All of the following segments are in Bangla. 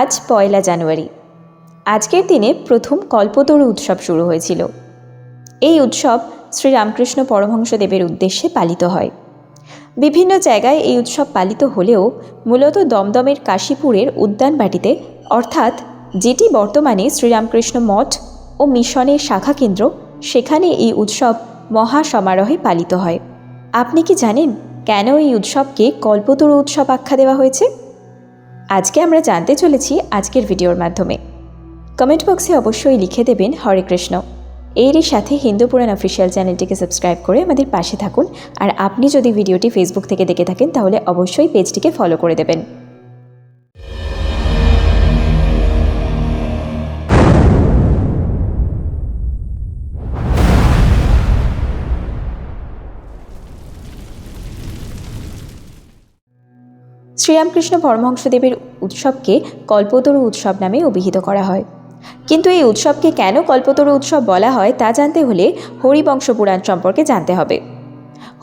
আজ পয়লা জানুয়ারি। আজকের দিনে প্রথম কল্পতরু উৎসব শুরু হয়েছিল। এই উৎসব শ্রীরামকৃষ্ণ পরমহংসদেবের উদ্দেশ্যে পালিত হয়। বিভিন্ন জায়গায় এই উৎসব পালিত হলেও মূলত দমদমের কাশীপুরের উদ্যানবাটিতে অর্থাৎ যেটি বর্তমানে শ্রীরামকৃষ্ণ মঠ ও মিশনের শাখা কেন্দ্র, সেখানে এই উৎসব মহা সমারোহে পালিত হয়। আপনি কি জানেন কেন এই উৎসবকে কল্পতরু উৎসব আখ্যা দেওয়া হয়েছে? আজকে আমরা জানতে চলেছি আজকের ভিডিওর মাধ্যমে। কমেন্ট বক্সে অবশ্যই লিখে দেবেন, হরে কৃষ্ণ। এরই সাথে হিন্দু পুরাণ অফিসিয়াল চ্যানেলটিকে সাবস্ক্রাইব করে আমাদের পাশে থাকুন। আর আপনি যদি ভিডিওটি ফেসবুক থেকে দেখে থাকেন, তাহলে অবশ্যই পেজটিকে ফলো করে দেবেন। শ্রীরামকৃষ্ণ পরমহংসদেবের উৎসবকে কল্পতরু উৎসব নামে অভিহিত করা হয়। কিন্তু এই উৎসবকে কেন কল্পতরু উৎসব বলা হয় তা জানতে হলে হরিবংশ পুরাণ সম্পর্কে জানতে হবে।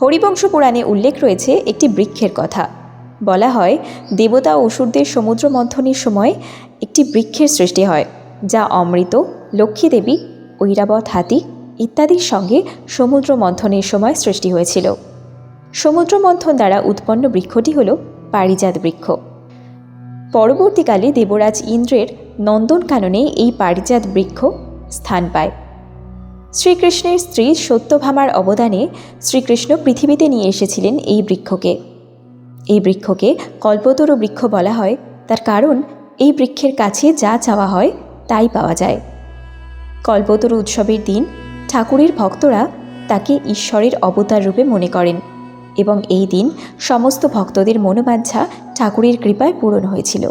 হরিবংশ পুরাণে উল্লেখ রয়েছে একটি বৃক্ষের কথা। বলা হয়, দেবতা অসুরদের সমুদ্র মন্থনের সময় একটি বৃক্ষের সৃষ্টি হয়, যা অমৃত, লক্ষ্মী দেবী, ঐরাবত হাতি ইত্যাদির সঙ্গে সমুদ্র মন্থনের সময় সৃষ্টি হয়েছিল। সমুদ্র মন্থন দ্বারা উৎপন্ন বৃক্ষটি হল পারিজাত বৃক্ষ। পরবর্তীকালে দেবরাজ ইন্দ্রের নন্দনকাননে এই পারিজাত বৃক্ষ স্থান পায়। শ্রীকৃষ্ণের স্ত্রী সত্যভামার অবদানে শ্রীকৃষ্ণ পৃথিবীতে নিয়ে এসেছিলেন এই বৃক্ষকে। এই বৃক্ষকে কল্পতরু বৃক্ষ বলা হয়, তার কারণ এই বৃক্ষের কাছে যা চাওয়া হয় তাই পাওয়া যায়। কল্পতরু উৎসবের দিন ঠাকুরের ভক্তরা তাকে ঈশ্বরের অবতার রূপে মনে করেন। এবং এই দিন সমস্ত ভক্তদের মনোবাঞ্ছা ঠাকুরের কৃপায় পূরণ হয়েছিল।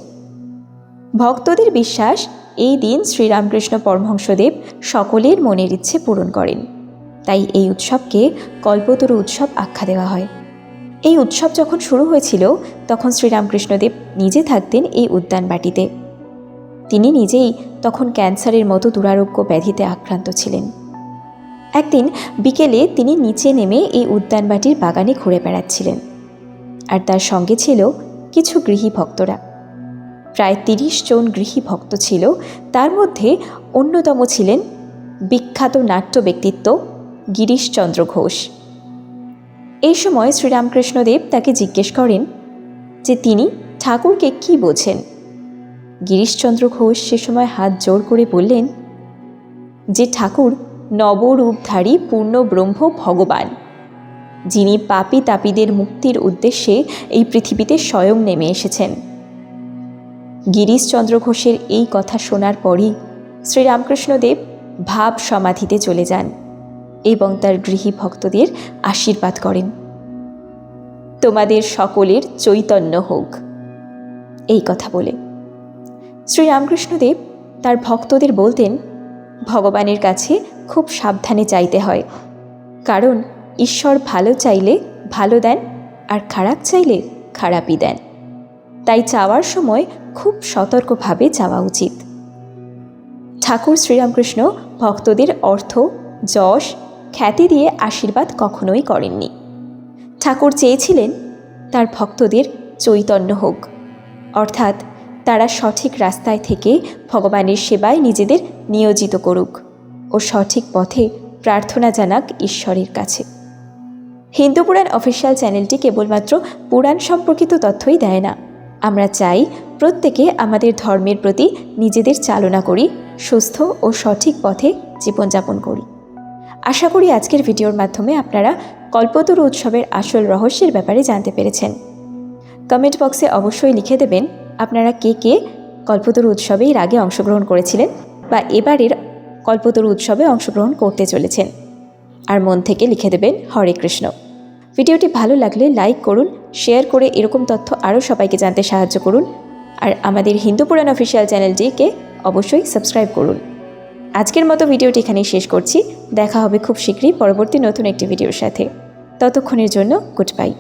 ভক্তদের বিশ্বাস, এই দিন শ্রীরামকৃষ্ণ পরমহংসদেব সকলের মনের ইচ্ছে পূরণ করেন। তাই এই উৎসবকে কল্পতরু উৎসব আখ্যা দেওয়া হয়। এই উৎসব যখন শুরু হয়েছিল, তখন শ্রীরামকৃষ্ণদেব নিজে থাকতেন এই উদ্যানবাটিতে তিনি নিজেই তখন ক্যান্সারের মতো দুরারোগ্য ব্যাধিতে আক্রান্ত ছিলেন। একদিন বিকেলে তিনি নিচে নেমে এই উদ্যানবাটির বাগানে ঘুরে বেড়াচ্ছিলেন। আর তার সঙ্গে ছিল কিছু গৃহী ভক্তরা প্রায় তিরিশ জন গৃহী ভক্ত ছিল। তার মধ্যে অন্যতম ছিলেন বিখ্যাত নাট্য ব্যক্তিত্ব গিরিশচন্দ্র ঘোষ। এই সময় শ্রীরামকৃষ্ণদেব তাকে জিজ্ঞেস করেন যে, তিনি ঠাকুরকে কি বোঝেন? গিরিশচন্দ্র ঘোষ সে সময় হাত জোর করে বললেন, যে ঠাকুর নবরূপধারী পূর্ণ ব্রহ্ম ভগবান। যিনি পাপি তাপিদের মুক্তির উদ্দেশ্যে এই পৃথিবীতে স্বয়ং নেমে এসেছেন। গিরিশচন্দ্র ঘোষের এই কথা শোনার পরই শ্রীরামকৃষ্ণদেব ভাব সমাধিতে চলে যান এবং তার গৃহী ভক্তদের আশীর্বাদ করেন। তোমাদের সকলের চৈতন্য হোক, এই কথা বলে। শ্রীরামকৃষ্ণদেব তার ভক্তদের বলতেন, ভগবানের কাছে খুব সাবধানে চাইতে হয়। কারণ, ঈশ্বর ভালো চাইলে ভালো দেন আর খারাপ চাইলে খারাপই দেন। তাই চাওয়ার সময় খুব সতর্কভাবে চাওয়া উচিত। ঠাকুর শ্রীরামকৃষ্ণ ভক্তদের অর্থ, যশ, খ্যাতি দিয়ে আশীর্বাদ কখনোই করেননি। ঠাকুর চেয়েছিলেন তার ভক্তদের চৈতন্য হোক। অর্থাৎ তারা সঠিক রাস্তায় থেকে ভগবানের সেবায় নিজেদের নিয়োজিত করুক। ও সঠিক পথে প্রার্থনা জানাক ঈশ্বরের কাছে। হিন্দু পুরাণ অফিসিয়াল চ্যানেলটি কেবলমাত্র পুরাণ সম্পর্কিত তথ্যই দেয় না। আমরা চাই প্রত্যেকে আমাদের ধর্মের প্রতি নিজেদের চালনা করি, সুস্থ ও সঠিক পথে জীবনযাপন করি। আশা করি আজকের ভিডিওর মাধ্যমে আপনারা কল্পতরু উৎসবের আসল রহস্যের ব্যাপারে জানতে পেরেছেন। কমেন্ট বক্সে অবশ্যই লিখে দেবেন, আপনারা কে কে কল্পতরু উৎসবে এর আগে অংশগ্রহণ করেছিলেন বা এবারের কল্পতরু উৎসবে অংশগ্রহণ করতে চলেছেন। আর মন থেকে লিখে দেবেন হরে কৃষ্ণ। ভিডিওটি ভালো লাগলে লাইক করুন, শেয়ার করে এরকম তথ্য আরও সবাইকে জানতে সাহায্য করুন। আর আমাদের হিন্দু পুরাণ অফিসিয়াল চ্যানেলটিকে অবশ্যই সাবস্ক্রাইব করুন। আজকের মতো ভিডিওটি এখানেই শেষ করছি। দেখা হবে খুব শীঘ্রই পরবর্তী নতুন একটি ভিডিওর সাথে। ততক্ষণের জন্য গুড বাই।